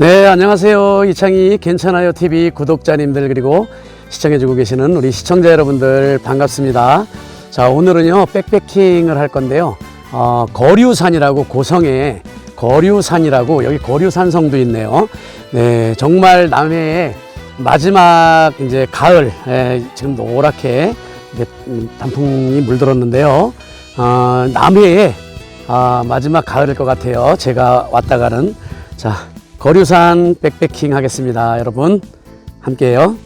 네, 안녕하세요. 이창희 괜찮아요 TV 구독자님들 그리고 시청해주고 계시는 우리 시청자 여러분들 반갑습니다. 자, 오늘은요 백패킹을 할 건데요. 어, 거류산이라고 고성에 거류산이라고 여기 거류산성도 있네요. 네, 정말 남해의 마지막 이제 가을 예, 지금 노랗게 이제 음, 단풍이 물들었는데요. 어, 남해의 아, 마지막 가을일 것 같아요. 제가 왔다 가는 자 거류산 백패킹 하겠습니다. 여러분 함께해요.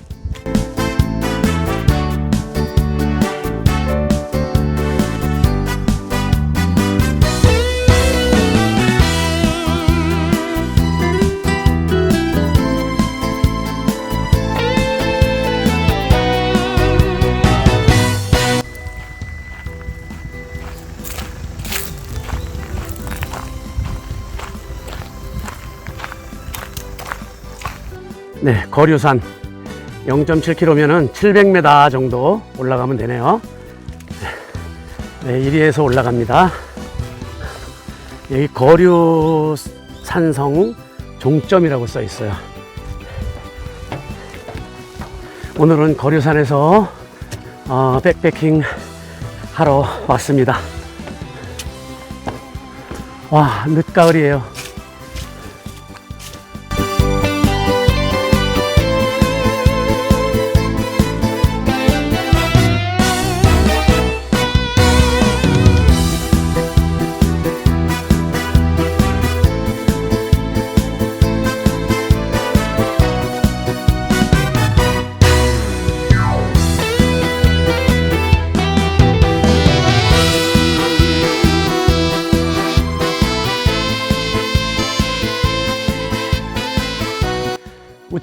거류산 0.7km면은 700m 정도 올라가면 되네요. 네, 1위에서 올라갑니다. 여기 거류 산성 종점이라고 써 있어요. 오늘은 거류산에서 어, 백패킹 하러 왔습니다. 와, 늦가을이에요.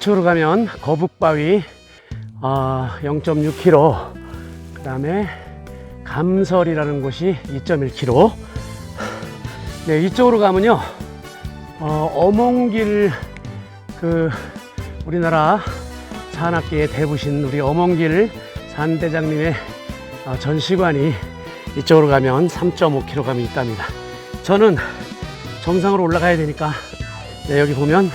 우측으로 가면 거북바위 어, 0.6km 그 다음에 감설이라는 곳이 2.1km 네, 이쪽으로 가면요 어, 어몽길 그 우리나라 산악계의 대부신 우리 어몽길 산대장님의 어, 전시관이 이쪽으로 가면 3.5km 가면 있답니다. 저는 정상으로 올라가야 되니까 네, 여기 보면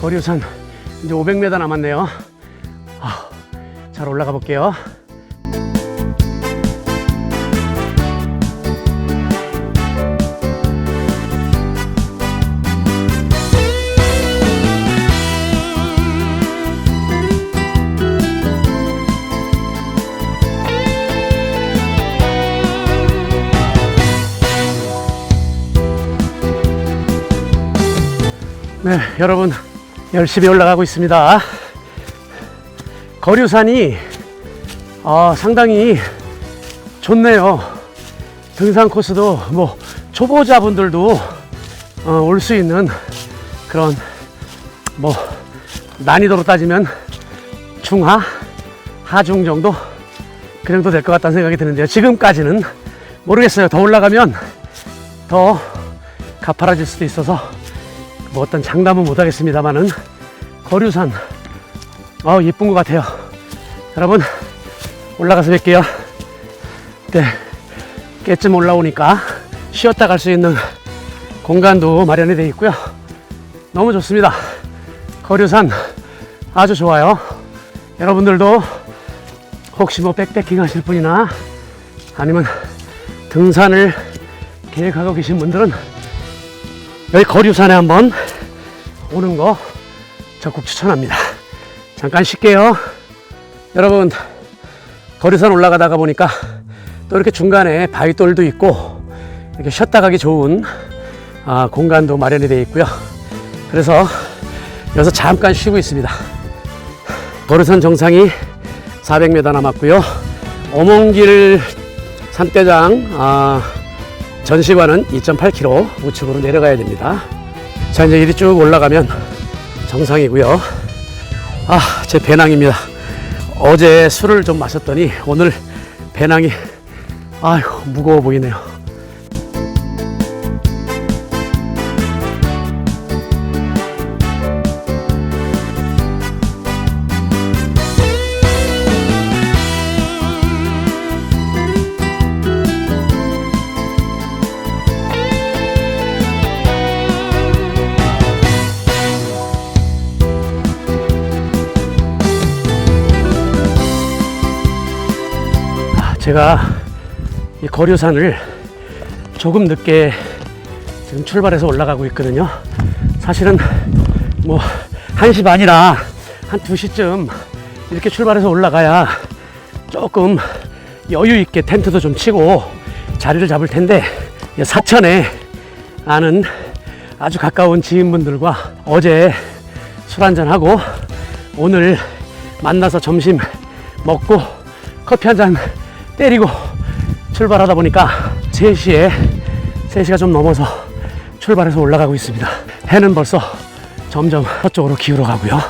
거류산 이제 500m 남았네요. 아, 잘 올라가 볼게요. 네, 여러분 열심히 올라가고 있습니다. 거류산이 어, 상당히 좋네요. 등산 코스도 뭐 초보자분들도 어, 올 수 있는 그런 뭐 난이도로 따지면 중하, 하중 정도 그 정도 될 것 같다는 생각이 드는데요. 지금까지는 모르겠어요. 더 올라가면 더 가파라질 수도 있어서 뭐 어떤 장담은 못하겠습니다만은 거류산. 어 예쁜 것 같아요. 여러분 올라가서 뵐게요. 네 깨쯤 올라오니까 쉬었다 갈 수 있는 공간도 마련이 되어 있고요. 너무 좋습니다. 거류산 아주 좋아요. 여러분들도 혹시 뭐 백패킹 하실 분이나 아니면 등산을 계획하고 계신 분들은 여기 거류산에 한번 오는 거 적극 추천합니다. 잠깐 쉴게요. 여러분, 거류산 올라가다가 보니까 또 이렇게 중간에 바위돌도 있고 이렇게 쉬었다 가기 좋은 아, 공간도 마련이 되어 있고요. 그래서 여기서 잠깐 쉬고 있습니다. 거류산 정상이 400m 남았고요. 어몽길 산대장 아, 전시관은 2.8km 우측으로 내려가야 됩니다. 자, 이제 이리 쭉 올라가면 정상이고요. 아, 제 배낭입니다. 어제 술을 좀 마셨더니 오늘 배낭이 아휴 무거워 보이네요. 제가 이 거류산을 조금 늦게 지금 출발해서 올라가고 있거든요. 사실은 뭐 1시 반이라 한 2시쯤 이렇게 출발해서 올라가야 조금 여유 있게 텐트도 좀 치고 자리를 잡을 텐데 이 사천에 아는 아주 가까운 지인분들과 어제 술 한잔 하고 오늘 만나서 점심 먹고 커피 한잔 때리고 출발하다 보니까 3시에 3시가 좀 넘어서 출발해서 올라가고 있습니다. 해는 벌써 점점 서쪽으로 기울어 가고요.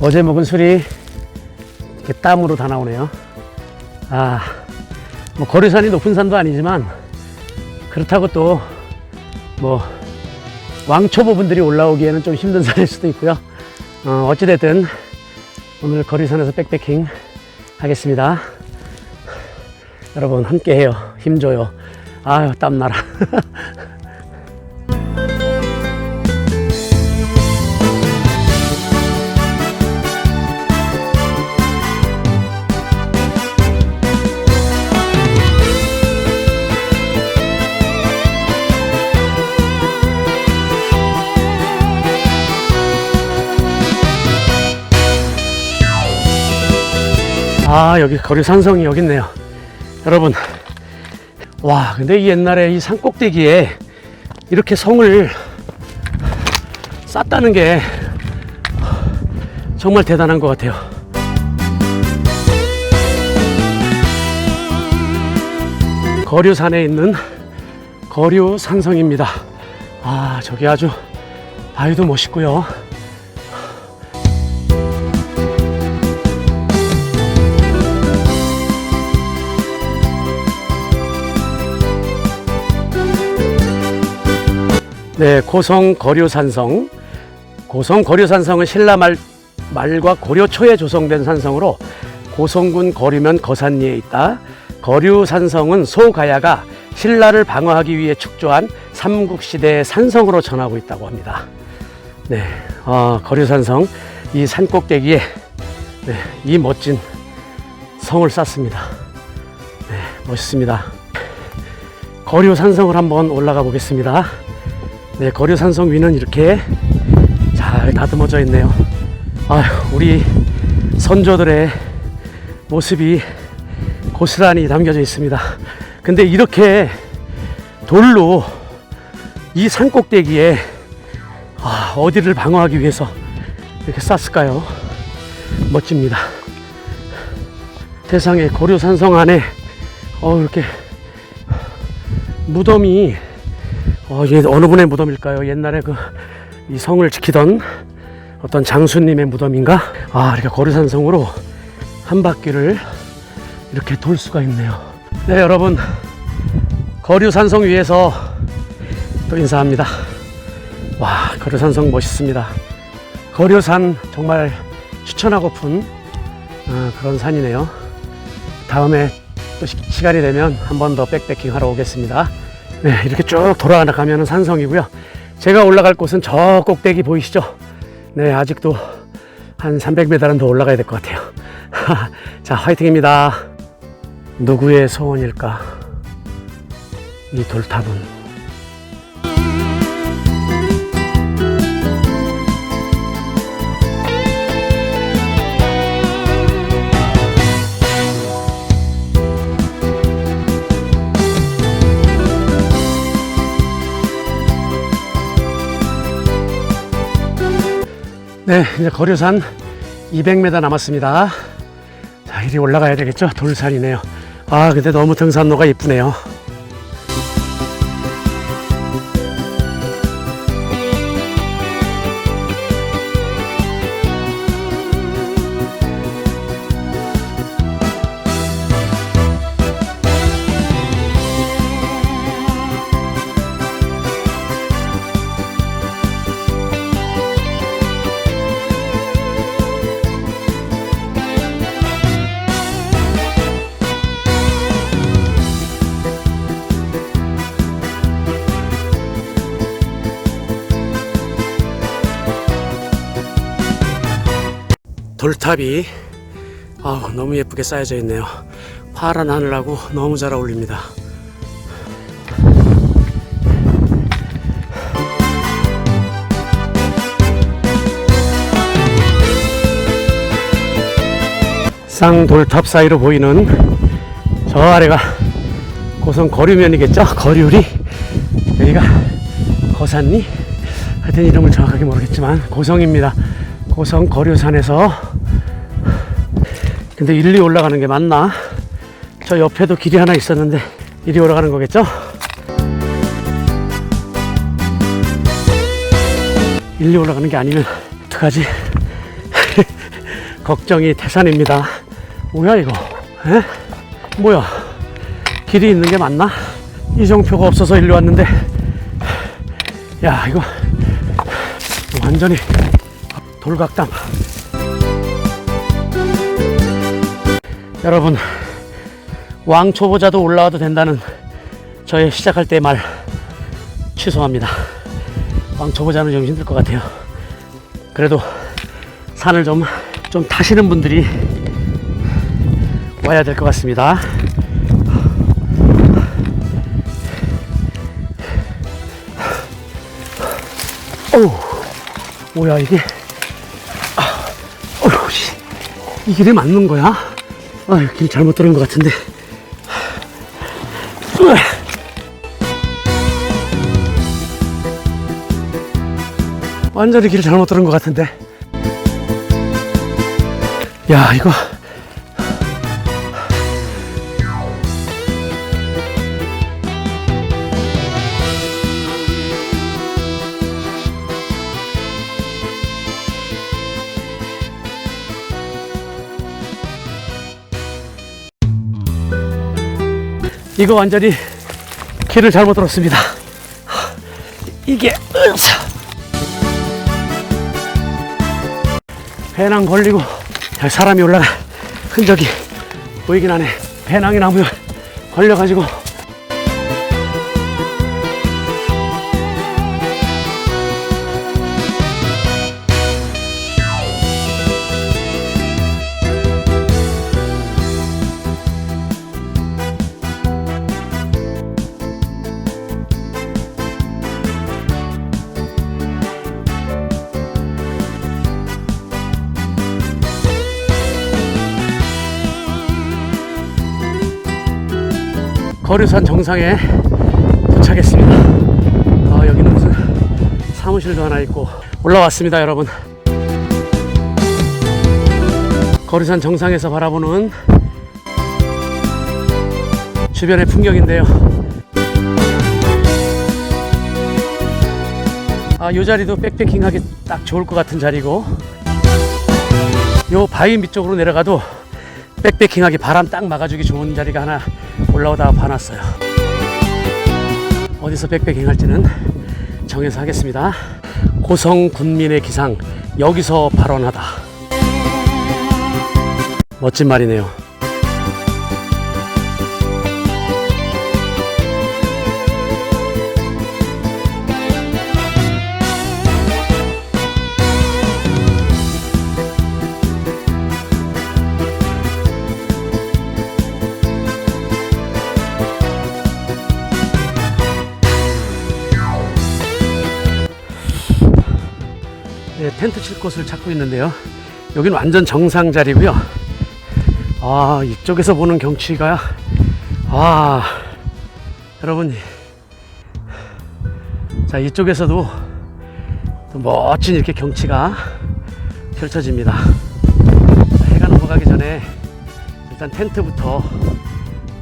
어제 먹은 술이 이렇게 땀으로 다 나오네요. 아, 뭐 거리산이 높은 산도 아니지만 그렇다고 또 뭐 왕초보 분들이 올라오기에는 좀 힘든 산일 수도 있고요. 어, 어찌됐든 오늘 거리산에서 백패킹 하겠습니다. 여러분 함께해요. 힘줘요. 아유 땀나라. 아 여기 거리 산성이 여기 있네요. 여러분 와 근데 이 옛날에 이 산 꼭대기에 이렇게 성을 쌌다는 게 정말 대단한 것 같아요. 거류산에 있는 거류 산성입니다. 아 저기 아주 바위도 멋있고요. 네, 고성 거류산성. 고성 거류산성은 신라 말, 말과 고려 초에 조성된 산성으로 고성군 거류면 거산리에 있다. 거류산성은 소가야가 신라를 방어하기 위해 축조한 삼국시대의 산성으로 전하고 있다고 합니다. 네, 어, 거류산성 이 산꼭대기에 네, 이 멋진 성을 쌓습니다. 네, 멋있습니다. 거류산성을 한번 올라가 보겠습니다. 네, 거류 산성 위는 이렇게 잘 다듬어져 있네요. 아휴, 우리 선조들의 모습이 고스란히 담겨져 있습니다. 근데 이렇게 돌로 이 산 꼭대기에 아, 어디를 방어하기 위해서 이렇게 쌌을까요? 멋집니다. 세상에 고려산성 안에 어, 이렇게 무덤이 어, 이게 어느 분의 무덤일까요? 옛날에 그 이 성을 지키던 어떤 장수님의 무덤인가? 아, 이렇게 거류산성으로 한 바퀴를 이렇게 돌 수가 있네요. 네, 여러분. 거류산성 위에서 또 인사합니다. 와, 거류산성 멋있습니다. 거류산 정말 추천하고픈 어, 그런 산이네요. 다음에 또 시, 시간이 되면 한 번 더 백패킹 하러 오겠습니다. 네, 이렇게 쭉 돌아가면 산성이고요. 제가 올라갈 곳은 저 꼭대기 보이시죠? 네, 아직도 한 300m는 더 올라가야 될 것 같아요. 자, 화이팅입니다. 누구의 소원일까? 이 돌탑은. 네, 이제 거류산 200m 남았습니다. 자, 이리 올라가야 되겠죠? 돌산이네요. 아, 근데 너무 등산로가 이쁘네요. 돌탑이 아 너무 예쁘게 쌓여져 있네요. 파란 하늘하고 너무 잘 어울립니다. 쌍돌탑 사이로 보이는 저 아래가 고성 거류면이겠죠? 거류리 여기가 거산리 하여튼 이름을 정확하게 모르겠지만 고성입니다. 고성 거류산에서 근데 이리 올라가는 게 맞나? 저 옆에도 길이 하나 있었는데 이리 올라가는 거겠죠? 일리 올라가는 게 아니면 어떡하지? 걱정이 태산입니다. 뭐야 이거? 에? 뭐야? 길이 있는 게 맞나? 이정표가 없어서 일로 왔는데 야 이거 완전히 돌각담 여러분 왕 초보자도 올라와도 된다는 저의 시작할 때 말 취소합니다 왕 초보자는 좀 힘들 것 같아요 그래도 산을 좀, 좀 타시는 분들이 와야 될 것 같습니다 어우 뭐야 이게 아, 어휴 씨. 이 길에 맞는 거야? 아, 길 잘못 들은 것 같은데. 으아. 완전히 길 잘못 들은 것 같은데. 야, 이거. 이거 완전히 길을 잘못 들었습니다. 이게 으쌰. 배낭 걸리고 사람이 올라가 흔적이 보이긴 하네. 배낭이 나무에 걸려가지고 거류산 정상에 도착했습니다. 아, 여기는 무슨 사무실도 하나 있고 올라왔습니다, 여러분. 거류산 정상에서 바라보는 주변의 풍경인데요. 아, 이 자리도 백패킹 하기 딱 좋을 것 같은 자리고, 요 바위 밑쪽으로 내려가도 백패킹 하기 바람 딱 막아주기 좋은 자리가 하나 올라오다가 봐놨어요. 어디서 백패킹 할지는 정해서 하겠습니다. 고성 군민의 기상 여기서 발언하다. 멋진 말이네요. 텐트 칠 곳을 찾고 있는데요. 여기는 완전 정상 자리고요. 아, 이쪽에서 보는 경치가 아, 여러분 자, 이쪽에서도 또 멋진 이렇게 경치가 펼쳐집니다. 해가 넘어가기 전에 일단 텐트부터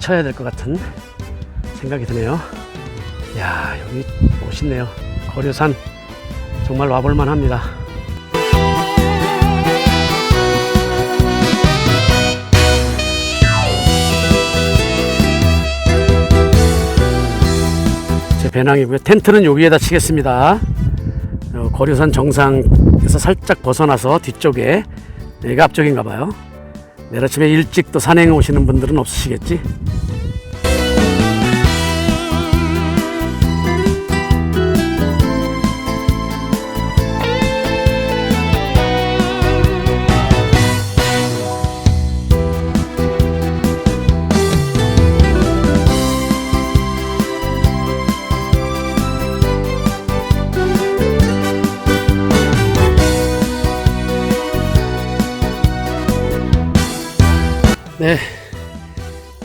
쳐야 될 것 같은 생각이 드네요. 야, 여기 멋있네요. 거류산 정말 와볼만 합니다. 제 배낭이고요. 텐트는 여기에다 치겠습니다. 어, 거류산 정상에서 살짝 벗어나서 뒤쪽에 여기가 앞쪽인가 봐요. 내일 아침에 일찍 또 산행 오시는 분들은 없으시겠지? 네.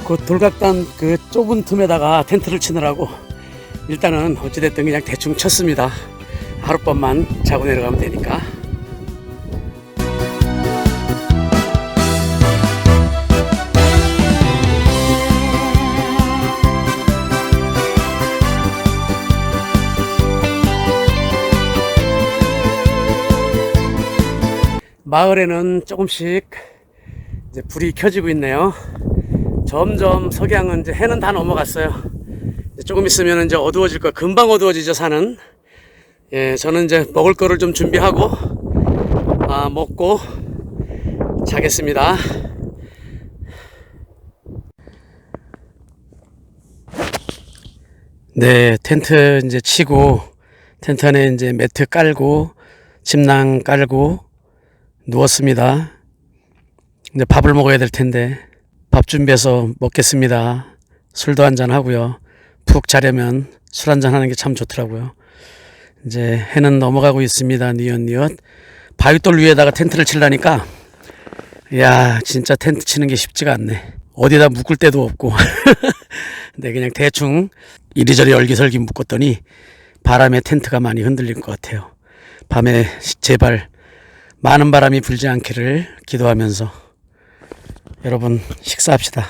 그 돌각단 그 좁은 틈에다가 텐트를 치느라고 일단은 어찌됐든 그냥 대충 쳤습니다. 하룻밤만 자고 내려가면 되니까. 마을에는 조금씩 이제 불이 켜지고 있네요. 점점 석양은 이제 해는 다 넘어갔어요. 조금 있으면 이제 어두워질 거예요. 금방 어두워지죠, 산은. 예, 저는 이제 먹을 거를 좀 준비하고, 아, 먹고 자겠습니다. 네, 텐트 이제 치고, 텐트 안에 이제 매트 깔고, 침낭 깔고, 누웠습니다. 이제 밥을 먹어야 될 텐데 밥 준비해서 먹겠습니다. 술도 한잔 하고요. 푹 자려면 술 한잔 하는 게 참 좋더라고요. 이제 해는 넘어가고 있습니다. 니엇니엇 바위돌 위에다가 텐트를 치려니까 야 진짜 텐트 치는 게 쉽지가 않네. 어디다 묶을 데도 없고 네 그냥 대충 이리저리 열기설기 묶었더니 바람에 텐트가 많이 흔들린 것 같아요. 밤에 제발 많은 바람이 불지 않기를 기도하면서 여러분 식사합시다.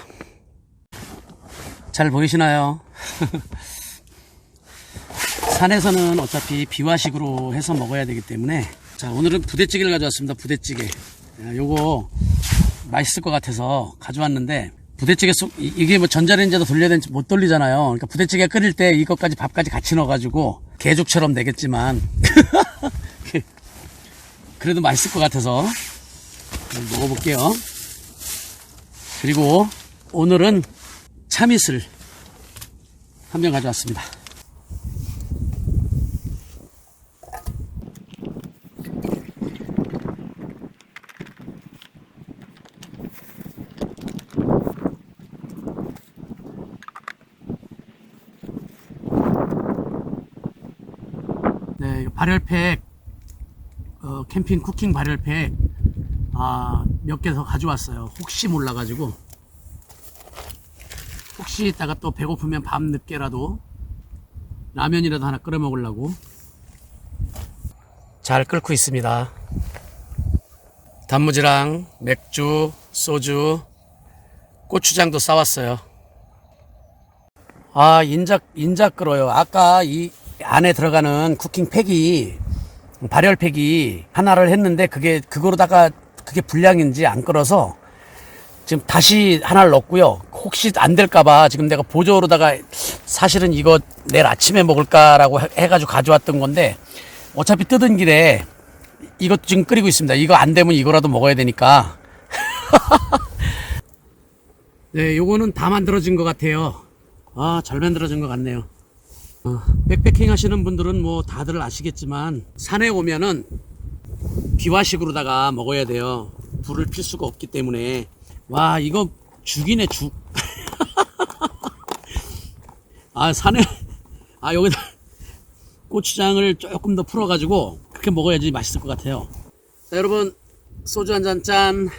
잘 보이시나요? 산에서는 어차피 비화식으로 해서 먹어야 되기 때문에 자 오늘은 부대찌개를 가져왔습니다. 부대찌개. 야, 요거 맛있을 것 같아서 가져왔는데 부대찌개 속 이- 이게 뭐 전자레인지에다 돌려야 되는지 못 돌리잖아요. 그러니까 부대찌개 끓일 때 이것까지 밥까지 같이 넣어가지고 개죽처럼 되겠지만 그래도 맛있을 것 같아서 먹어볼게요. 그리고 오늘은 참이슬 한 병 가져왔습니다. 네, 발열팩 어, 캠핑 쿠킹 발열팩 아, 몇 개 더 가져왔어요. 혹시 몰라가지고 혹시 이따가 또 배고프면 밤 늦게라도 라면이라도 하나 끓여 먹으려고 잘 끓고 있습니다. 단무지랑 맥주, 소주, 고추장도 싸왔어요. 아 인작 인작 끓어요. 아까 이 안에 들어가는 쿠킹 팩이 발열 팩이 하나를 했는데 그게 그거로다가 그게 불량인지 안 끓어서 지금 다시 하나를 넣었고요. 혹시 안 될까봐 지금 내가 보조로다가 사실은 이거 내일 아침에 먹을까라고 해- 해가지고 가져왔던 건데 어차피 뜯은 길에 이것 지금 끓이고 있습니다. 이거 안 되면 이거라도 먹어야 되니까. 네, 요거는 다 만들어진 것 같아요. 아, 잘 만들어진 것 같네요. 어, 백패킹 하시는 분들은 뭐 다들 아시겠지만 산에 오면은 비화식으로다가 먹어야 돼요. 불을 필 수가 없기 때문에 와 이거 죽이네 죽. 아 산에 아 여기다 고추장을 조금 더 풀어가지고 그렇게 먹어야지 맛있을 것 같아요. 자 여러분 소주 한 잔 짠.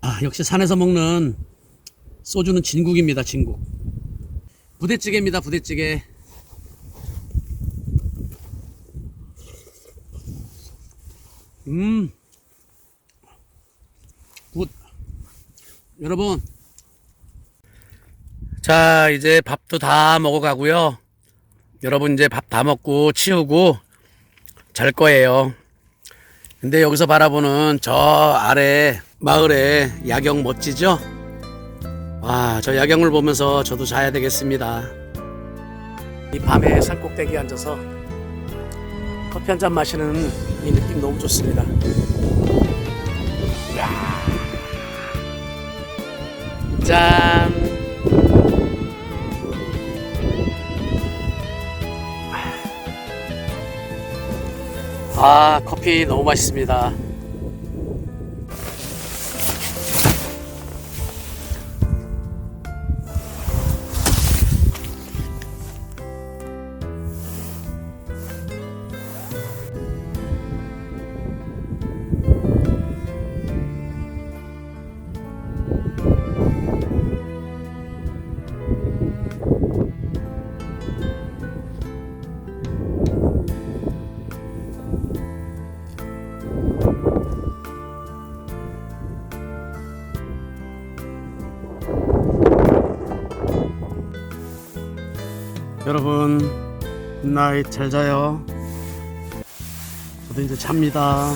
아 역시 산에서 먹는 소주는 진국입니다 진국. 부대찌개입니다 부대찌개. 음. 굿. 여러분. 자, 이제 밥도 다 먹어가고요. 여러분 이제 밥 다 먹고 치우고 잘 거예요. 근데 여기서 바라보는 저 아래 마을의 야경 멋지죠? 와, 저 야경을 보면서 저도 자야 되겠습니다. 이 밤에 산꼭대기에 앉아서 커피 한 잔 마시는 이 느낌 너무 좋습니다. 짠. 아, 커피 너무 맛있습니다. 여러분 굿나잇 잘 자요. 저도 이제 잡니다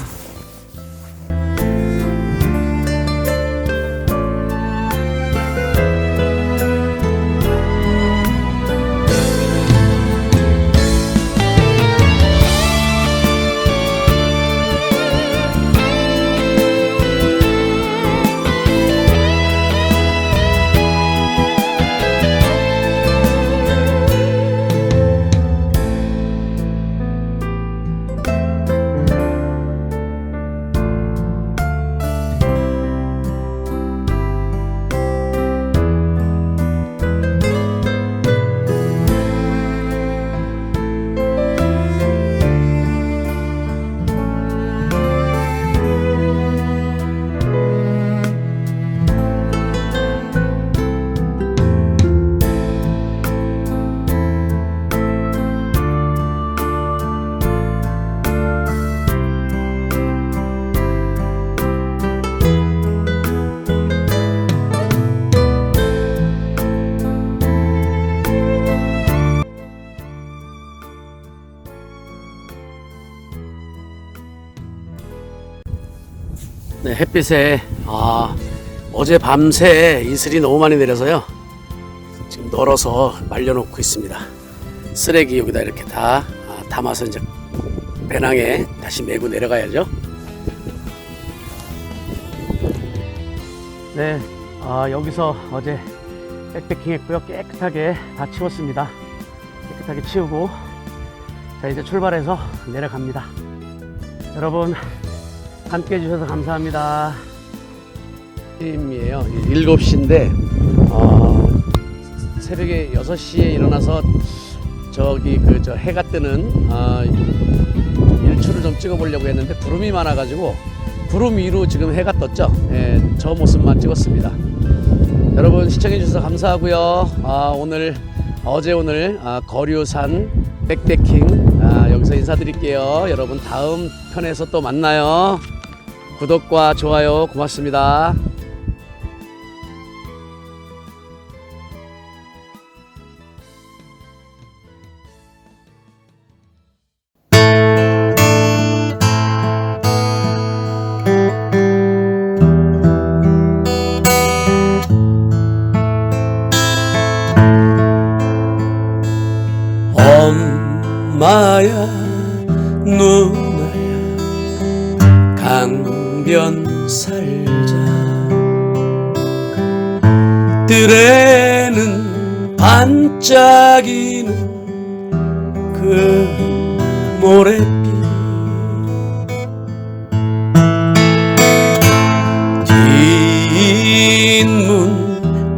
네, 햇빛에 아, 어제 밤새 이슬이 너무 많이 내려서요. 지금 널어서 말려놓고 있습니다. 쓰레기 여기다 이렇게 다 아, 담아서 이제 배낭에 다시 메고 내려가야죠. 네, 아, 여기서 어제 백패킹 했고요. 깨끗하게 다 치웠습니다. 깨끗하게 치우고 자 이제 출발해서 내려갑니다. 여러분 함께 해주셔서 감사합니다. 아침이에요. 7시인데 어, 새벽에 6시에 일어나서 저기 그 저 해가 뜨는 어, 일출을 좀 찍어보려고 했는데 구름이 많아가지고 구름 위로 지금 해가 떴죠. 예, 저 모습만 찍었습니다. 여러분 시청해 주셔서 감사하고요. 아, 오늘 어제 오늘 아, 거류산 백패킹 아, 여기서 인사드릴게요. 여러분 다음 편에서 또 만나요. 구독과 좋아요 고맙습니다.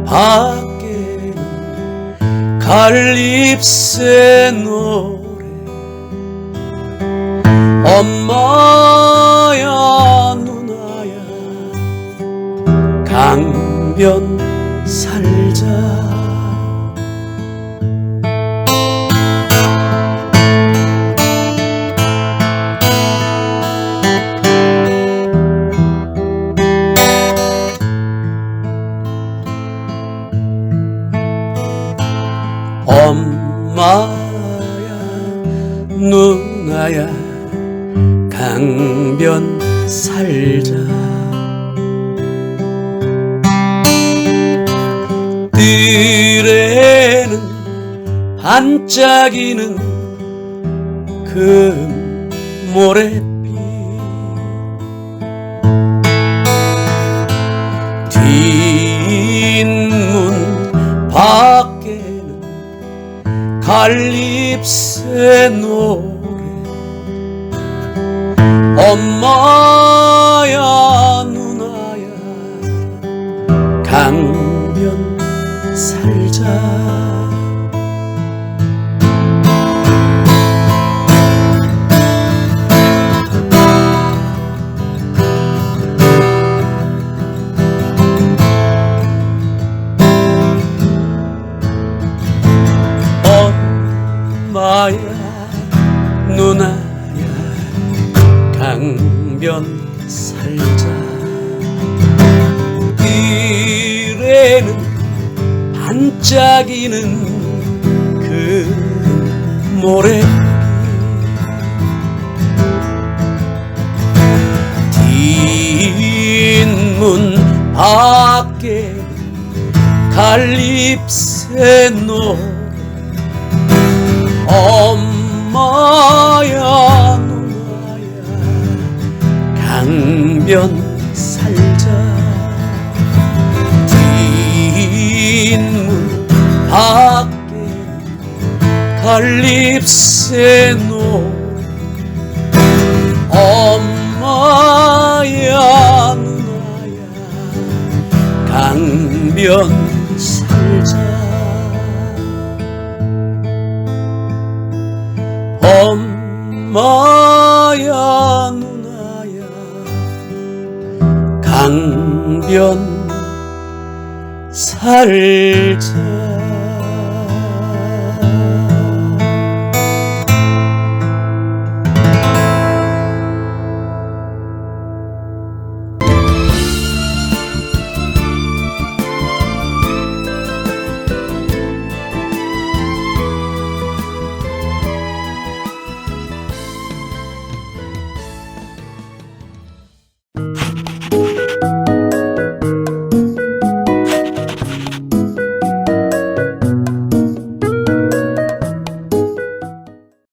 밖에는 갈립새 노래. 엄마야 누나야 강변 들에는 반짝이는 그 모래빛. 뒷문 밖에는 갈립새 노래. 엄마야 살자. 엄마야 누나야 강변 살자 반짝이는 그 모래. 뒷문 밖에 갈립새 노래. 엄마야 누나야 강변 밖에 갈립새 노래 엄마야 누나야 강변 살자. 엄마야 누나야 강변 살자